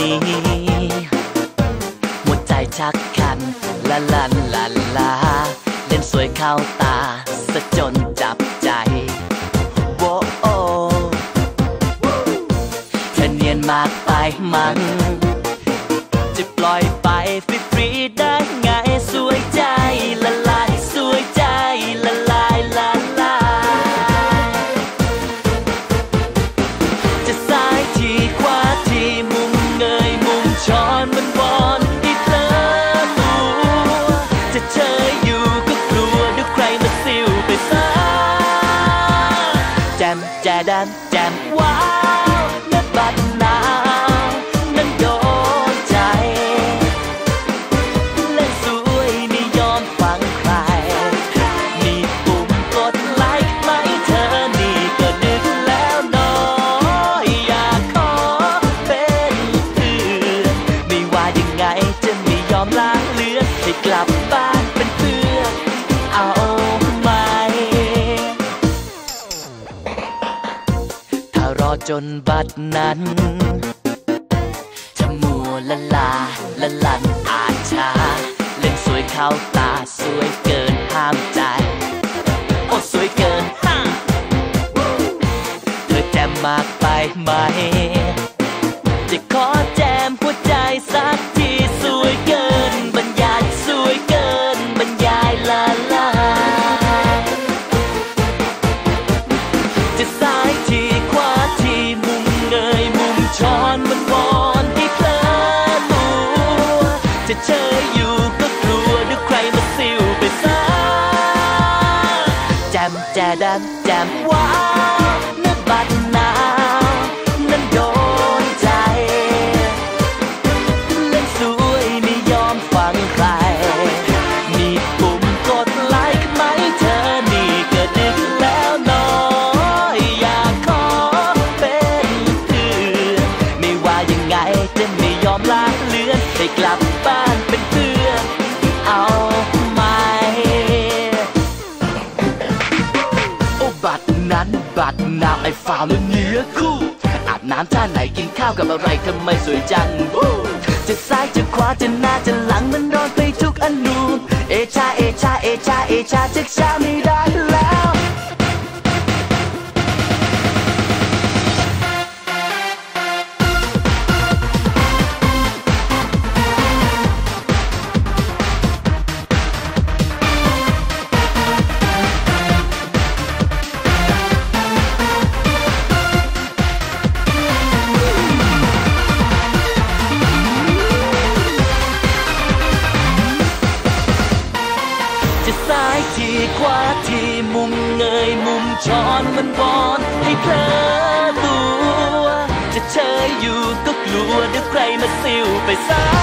นี้ หัวใจชักคันละลันละลาเล่นสวยเข้าตาสะจนจับใจโวโอเธอเนียนมากไปมั้ง đan ดนั้น จะมัวละลาละลันอาชาเล่นสวยเข้าตาสวยเกินห้ามใจ โอ้สวยเกินเธอแจ่มมากไปไหม da dum dum. Whoa! ามท่าไหนกินข้าวกับอะไรทำไมสวยจังจะซ้ายจะขวาจะหน้าจะหลังมันร้อนไปทุกอนุเอชาเอชาเอชาเอชาจะชาไม่ ซิวไปซะ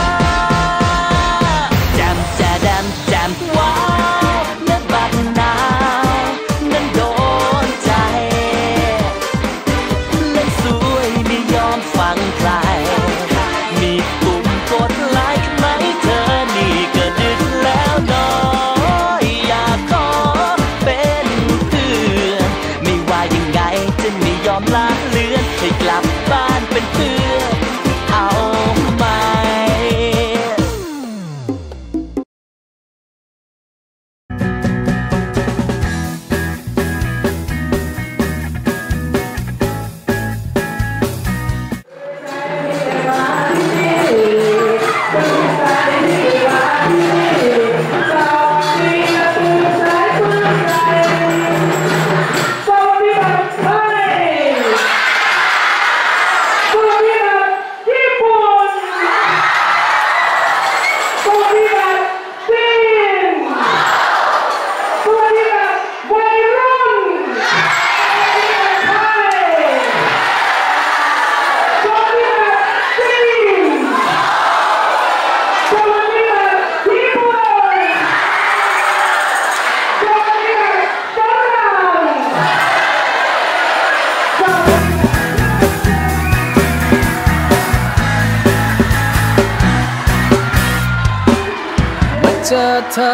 จอเธอ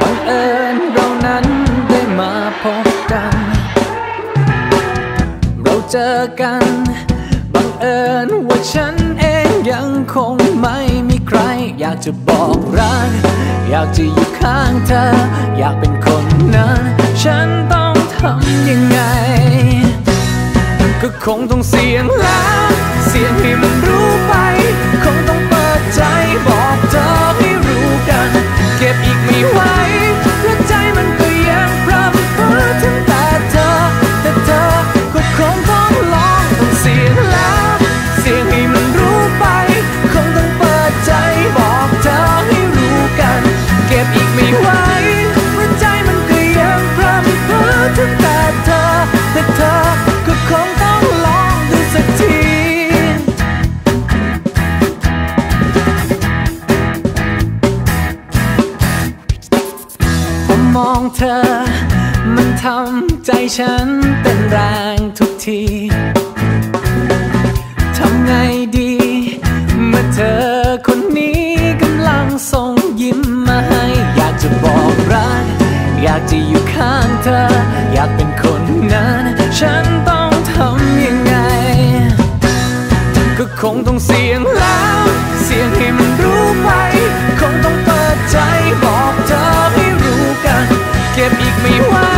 บังเอิญเรานั้นได้มาพบกัน เราเจอกันบังเอิญว่าฉันเองยังคงไม่มีใคร อยากจะบอกรัก อยากจะอยู่ข้างเธอ อยากเป็นคนนั้น ฉันต้องทำยังไง ก็คงต้องเสียงแล้วเสียงให้มันรู้ ก็บ เธอ มันทำใจฉันเต้นแรงทุกที ทำไงดี เมื่อเธอคนนี้กำลังส่งยิ้มมาให้ อยากจะบอกรัก อยากจะอยู่ข้างเธอ อยากเป็นคนนั้น ฉันต้องทำยังไง ก็คงต้องเสี่ยงแล้ว เสี่ยงให้มันรู้ไป คงต้องเปิดใจบอก เก็บอี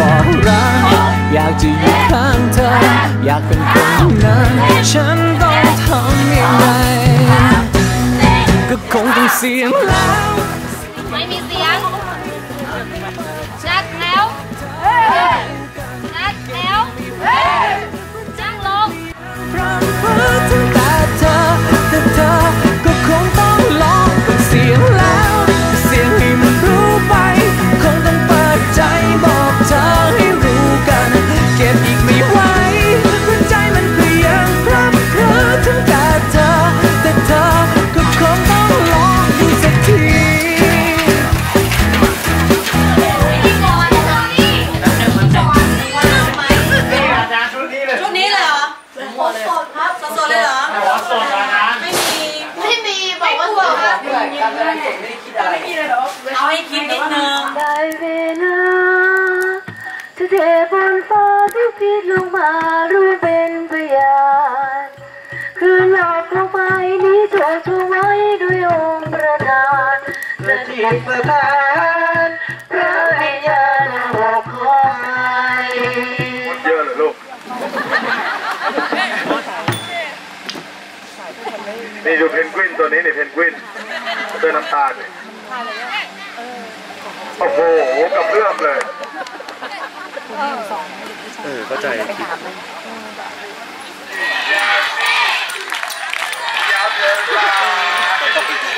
บอกรัก อยากจะอยู่ข้างเธอ อยากเป็นคนนั้น ฉันต้องทำยังไง ก็คงต้องเสี่ยงแล้ว ไม่มีเสียง นัดแล้ว นัดแล้ว สถิตสถานพระวิญญาณบอกคอยเยอะเลยลูก นี่ดูเพนกวินตัวนี้นี่เพนกวินเสื้อน้ำตาลนี่โอ้โหกับเรื่องเลยเออเข้าใจ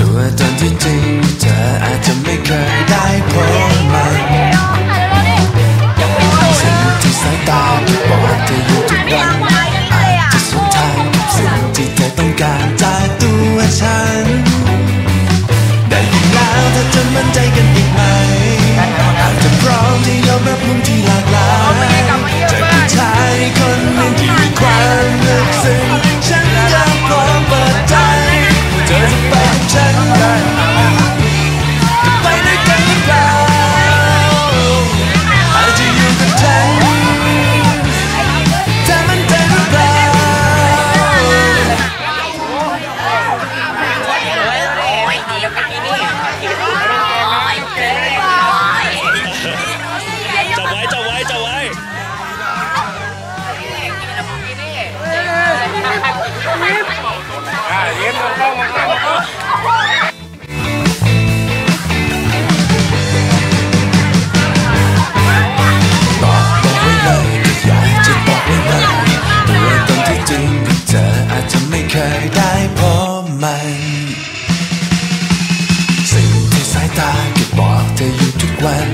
ตัวตนที่จริงเธออาจจะไม่เคยได้พบมันสิ่งที่สายตาบอกว่าเธออยู่ทุกวันอาจจะสุดท้ายสิ่งที่เธอต้องการจากตัวฉัน ได้ยินแล้วเธอจะมั่นใจกันอีกไหมอาจจะพร้อมที่ยอมรับมุมที่หลากหลายจากผู้ชายคนหนึ่งที่มีความลึกซึ้งฉันก็พร้อมเปิดใจเธอจะไป มัน สิ่งที่สายตาเก็บบอกเธออยู่ทุกวัน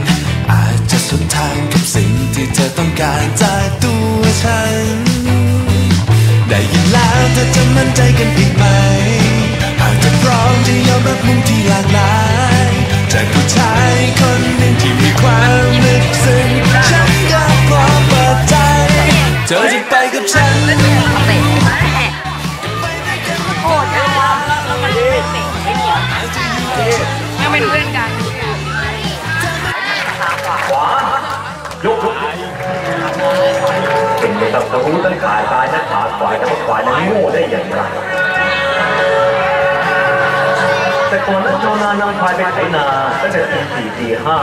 อาจจะสวนทางกับสิ่งที่เธอต้องการจากตัวฉัน ได้ยินแล้วเธอจะมั่นใจกันอีกไหมหากเธอพร้อมจะยอมรับมุมที่หลากหลายจากผู้ชายคนหนึ่งที่มีความลึกซึ้งฉันก็พร้อมเปิดใจ เธอจะไปกับฉัน เป็นเพื่อนกันขวาลุกลุกเป็นไม่ต้งะรู้ตั้งขาซ้ายนะขาขวาแต่ว่าขวานั้นโง่ได้อย่างไรแต่ก่อนนั้นจอนานำพายไปไถนาตั้งแต่ตีสี่ตีห้า